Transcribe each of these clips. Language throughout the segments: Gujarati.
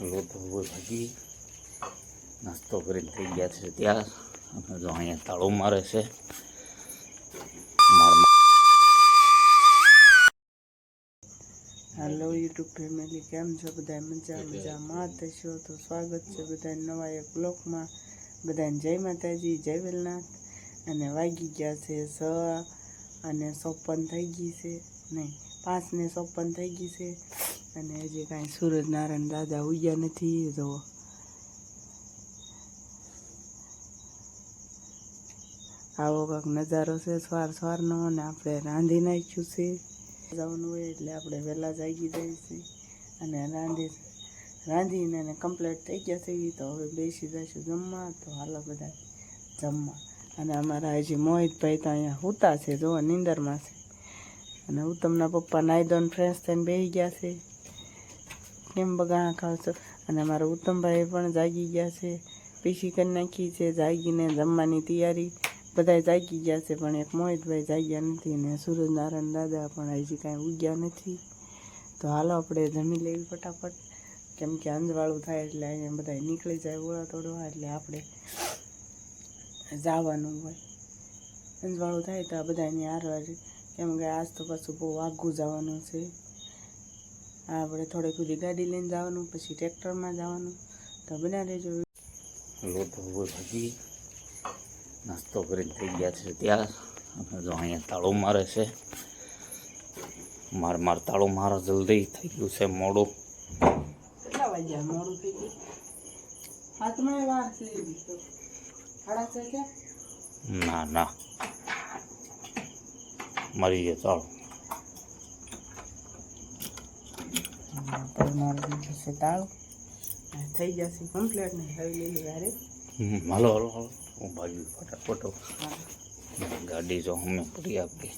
લોટ ભાગી, નાસ્તો કરીને થઈ ગયા છે ત્યાં અમે જો અહીંયા તાળો મારે છે. હેલો યુટ્યુબ ફેમિલી કેમ છો? બધા મજા મજામાં થશો તો સ્વાગત છે બધા નવા એક બ્લોકમાં બધાને જય માતાજી, જય વેલનાથ. અને વાગી ગયા છે સ અને સોપન થઈ ગઈ છે. નહીં, પાંચ ને સોપન થઈ ગઈ છે. અને હજી કાંઈ સૂરજનારાયણ દાદા ઉગ્યા નથી, તો આવો કંઈક નજારો છે સવાર સવારનો અને આપણે રાંધી નાખ્યું છે. જવાનું હોય એટલે આપણે વહેલા જાગી જઈએ છીએ અને રાંધી રાંધીને એને કમ્પ્લીટ થઈ ગયા છે તો હવે બેસી જઈશું જમવા, તો હાલો બધા જમવા. અને અમારા હજી મોહિતભાઈ તો અહીંયા હુતા છે જો નિંદરમાં છે. અને ઉત્તમના પપ્પા નાયદોન ફ્રેશ થઈને બેસી ગયા છે. કેમ બગાણા ખાવ અને અમારા ઉત્તમભાઈ પણ જાગી ગયા છે. પીસી કરી નાખી છે, જાગીને જમવાની તૈયારી. બધા જાગી ગયા છે, પણ એક મોહિતભાઈ જાગ્યા નથી ને સૂરજનારાયણ દાદા પણ હજી કાંઈ ઉગ્યા નથી. તો હાલો આપણે જમી લેવી ફટાફટ. કેમ કે અંજવાળું થાય એટલે અહીંયા બધા નીકળી જાય ઓળા તોડવા, એટલે આપણે જવાનું હોય. અંજવાળું થાય તો આ બધાની હારવાર. કેમ કે આજ તો પાછું બહુ આઘું જવાનું છે. આપણે થોડીક બધી ગાડી લઈને જવાનું પછી ટ્રેક્ટરમાં જવાનું. તો બના રહેજો. લોટ હજી નાસ્તો કરીને થઈ ગયા છે ત્યાં અને જો અહીંયા તાળું મારે છે. માર માર તાળો મારો જલ્દી થઈ ગયું છે મોડું. કેટલા વાગ્યા? મોડું થઈ ગયું? હાથમાં વાર છ. ના ના. મરી ગયો ચાલો આપણે મારે દીધું છે તાળું આ થઈ જશે કમ્પ્લેટ ને હવે લીલી વારે હમ, હાલો હાલો હાલો હું ભાગ્યું ફટાફટ ગાડી જો અમે પડી આપી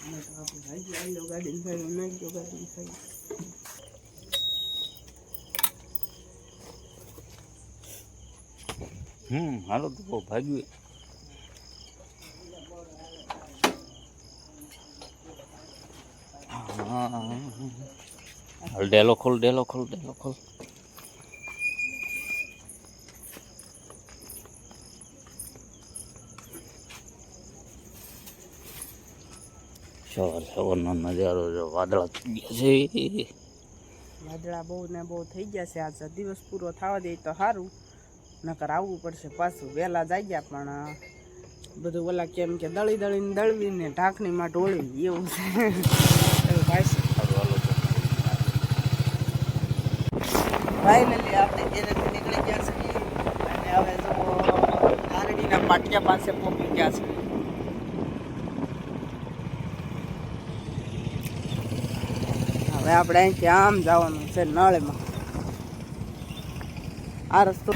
અમે તો આપણે હજી આવેલો ગાડી થઈ નહીં ગયો ગાડી થઈ હમ હાલો તો બહુ ભાગ્યું હા હાલ ડેલો ખોલ ડેલો ખોલ ડેલો ખોલ. સવાર સવારનો નજારો જો વાદળા થઈ ગયા છે. વાદળા બહુ ને બહુ થઈ ગયા છે. આજે દિવસ પૂરો થવા દે તો સારું. નકર આવવું પડશે પાછું. વહેલા જાગ્યા પણ બધું ઓલા કેમ કે દળી દળીને દળવીને ઢાંકણીમાં ઢોળી, એવું છે. ફાઇનલી આપણે ઘરેથી નીકળી ગયા છીએ હવે જો પાટિયા પાસે પહોંચી ગયા છે હવે આપણે અહીંથી આમ જવાનું છે નળમાં. આ રસ્તો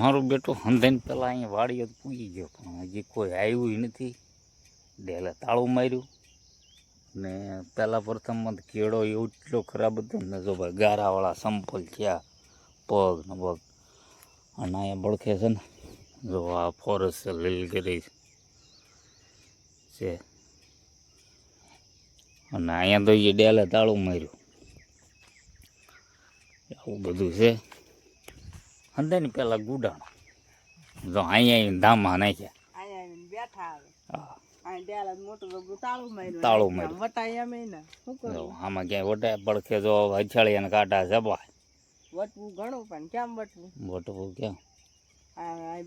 મારું બેટું હંધાઈને પહેલાં અહીંયા વાડીએ તો પૂગી ગયો, પણ હજી કોઈ આવ્યું નથી. ડેલે તાળું માર્યું ને પહેલાં પ્રથમમાં કેળો એટલો ખરાબ હતો ને જો ભાઈ ગારાવાળા સંપલ થયા, પગ ને પગ. અને અહીંયા બળખે છે ને, જો આ ફોરેસ્ટ છે, લીલગીરી છે. અને અહીંયા તો એ ડેલે તાળું માર્યું. આવું બધું છે. હંધાની પહેલાં ગુડાણ. જો અહીંયા ધામા નાખ્યા. તાળું માર્યું. વટાય ને. આમાં ક્યાંય વટે પડખે જો હછાળીને કાંટા જપાય વટવું ઘણું પણ કેમ વટવું? વટવું કેમ?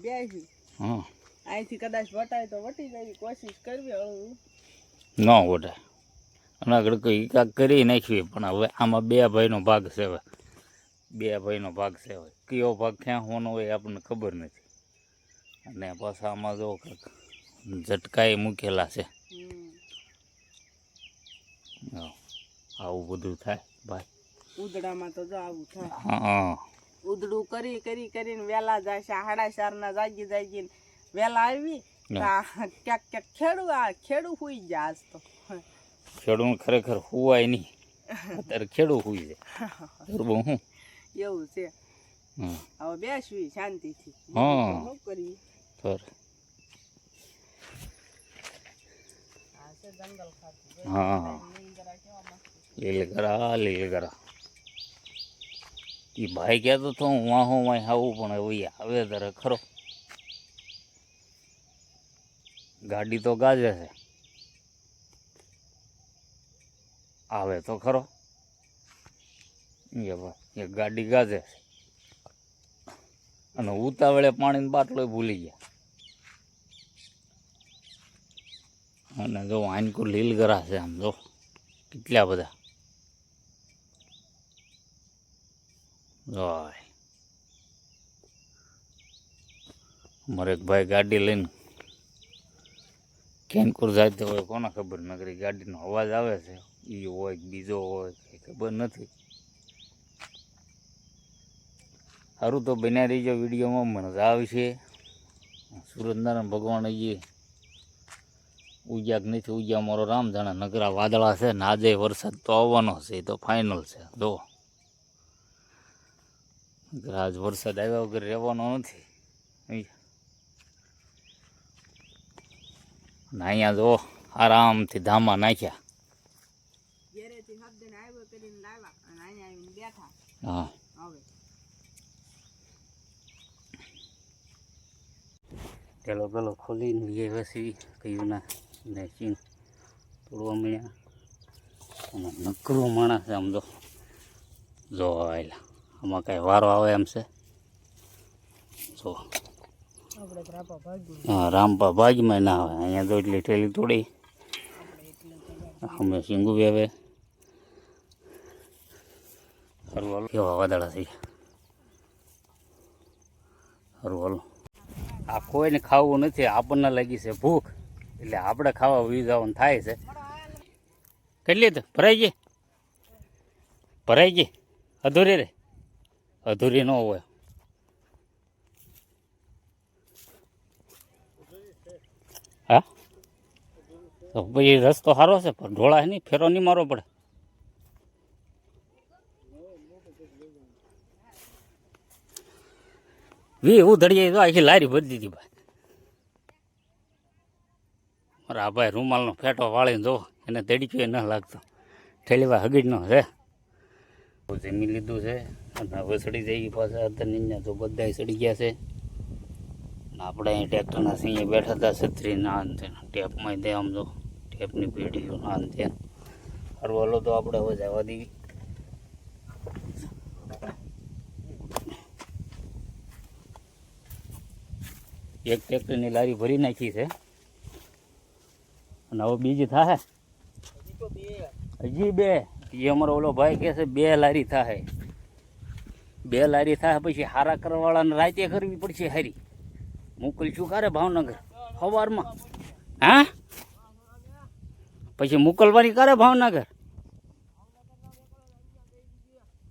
બેસી હા અહીંથી કદાચ વટાય તો વટી જાય કોશિશ કરવી હળવું ન વટે અને આગળ કોઈ કરી નાખવી પણ હવે આમાં બે ભાઈનો ભાગ છે હવે. બે ભાઈનો ભાગ છે હોય કયો ભાગ ક્યાં હોવાનો હોય આપણને ખબર નથી. અને પાછા આમાં જો કાંક ઝટકાએ મૂકેલા છે. આવું બધું થાય ભાઈ. ઉદડામાં તો જો આવું થાય. હા. ઉદડું કરી કરી કરીને વેલા જાય છે. સાડા ચાર ના જાગી જાગીને વેલા આવી ક્યાંક ક્યાંક ખેડૂ આ ખેડૂ હુઈ જાય આજ તો. ખેડૂત ખરેખર હુવાય નહીં. અત્યારે ખેડૂ હુઈ જાય. બરોબર હું? એવું છે. હવે બેસવી શાંતિથી. હા. શું કરી ખાતું. હા. લીલગરા લીલગરા એ ભાઈ કહેતો તો હું વાહો વાય આવું પણ હવે આવે ત્યારે ખરો. ગાડી તો ગાજે છે. આવે તો ખરો. એ ભાઈ એક ગાડી ગાજે છે. અને ઉતાવળે પાણીનો બાટલો ભૂલી ગયા. અને જો આનકું લીલગરા છે આમ જો, કેટલા બધા. અમારે એક ભાઈ ગાડી લઈને કેનકુર જાય તો હોય, કોને ખબર નગરી ગાડીનો અવાજ આવે છે? એ હોય બીજો હોય ખબર નથી. સારું તો બન્યા રહીજો વિડીયોમાં મજા આવશે સુરતનારાયણ ભગવાન એ ઉગ્યા કે નથી ઉગ્યા મારો રામ જાણે નગરા વાદળા છે ને આજે વરસાદ તો આવવાનો છે એ તો ફાઇનલ છે. જો. આજ વરસાદ આવ્યા વગર રહેવાનો નથી. અહીંયા જો આરામથી ધામા નાખ્યા. ઘેરેથી હબદને આવ્યો કરીને લાવ્યા અને અહીંયા આવીને બેઠા હા પેલો પેલો ખોલીને લઈએ વસી કહ્યું ના ચીન તોડવા મળ્યા. અને નકરું માણસ આમ જો જો આવેલા. આમાં કાંઈ વારો આવે એમ છે? જો. હા રામપા ભાગમાં ના આવે. અહીંયા તો એટલી ઠેલી તોડી. અમે સિંગુ બી હવે હરવાલ. કેવા વાદળા થઈ હરવાલ. આ કોઈને ખાવું નથી, આપણને લાગી છે ભૂખ. એટલે આપણે ખાવા વી થાય છે. કેટલી તો, ભરાઈ ગઈ. ભરાઈ ગઈ. અધૂરી રે અધૂરી ન હોય. હા? તો પછી રસ્તો સારો છે, પણ ઢોળા નહીં ફેરો નહીં મારવો પડે. વી હું ધડીએ તો આખી લારી ભરી દીધી ભાઈ. મારા આ ભાઈ રૂમાલનો ફેટો વાળીને જો, એને તડક્યો ન લાગતો. ઠેલીવા હગીડનો છે જમી લીધું છે. અને હવે સડી જઈ પાછા. અત્યારે તો બધા સડી ગયા છે. આપણે અહીં ટ્રેક્ટરના સિંહે બેઠા હતા છત્રી ના અંતે ટેપમાં દે આમ જો. ટેપની પેઢીઓ ના અંતે હરવાલો તો આપણે હવે જવા દઈએ એક ટ્રેક્ટરની લારી ભરી નાખી છે. અને હવે બીજી થાય હજી બે. એ અમારો ઓલો ભાઈ કહે છે બે લારી થાય બે લારી થાય પછી હારા કરવાવાળાને રાતે કરવી પડશે હારી. મોકલશું કારે ભાવનગર? સવારમાં હા? પછી મોકલવાની કારે ભાવનગર?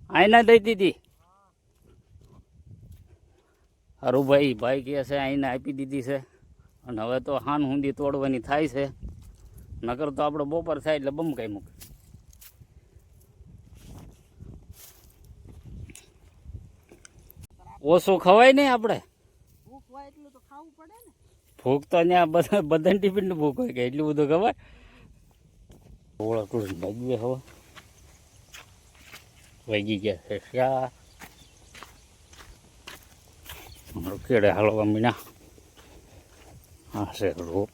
આઈના દઈ દીધી. હારું ભાઈ ભાઈ કહે છે આઈને આપી દીધી છે. અને હવે તો હાન હુંદી તોડવાની થાય છે. નકર તો આપણે બપોર થાય એટલે બમ કાંઈ મૂકે. ઓછું ખવાય નહીં આપણે ભૂખ તો ત્યાં બધા બધાને ટિફિનનું ભૂખ હોય કે એટલું બધું ખવાય? ઓળખ ભાગી ગયા હવે. વૈગી ગયા છે. શા? અમારું કેડે હાલવા મીના હા છે રોપ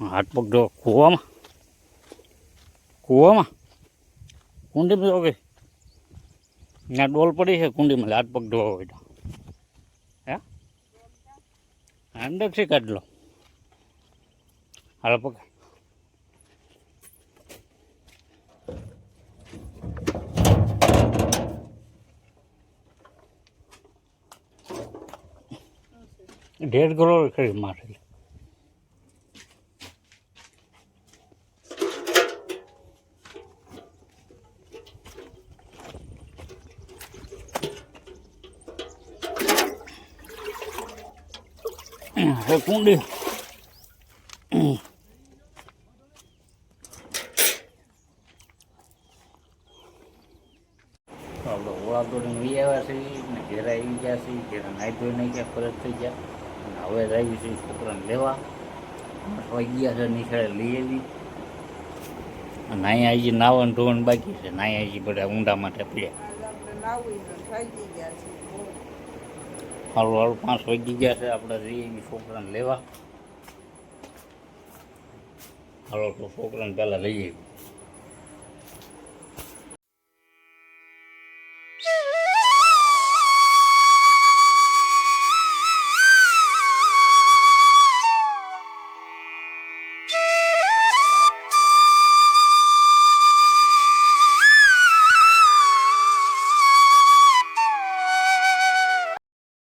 હાથ પગ જો કૂવામાં કૂવામાં કુંડીમાં જો કે ત્યાં ડોલ પડી છે કુંડીમાં હાથ પગ ધોવા હોય તો હે આમ દક્ષી કાઢ લો હાલ પગ ડેઢ કરોડ કરી મારેલી. હવે કુંડી. છે, નિશાળે લઈ આવી. અહીંયા હજી નાવન ધોવન બાકી છે. ને અહીંયા બધા ઊંડા માટે પડ્યા. હાલો હાલો, પાંચ વાગી ગયા છે. આપણે જઈએ છોકરાને લેવા. હાલો, તો છોકરાને પહેલાં લઈ આવી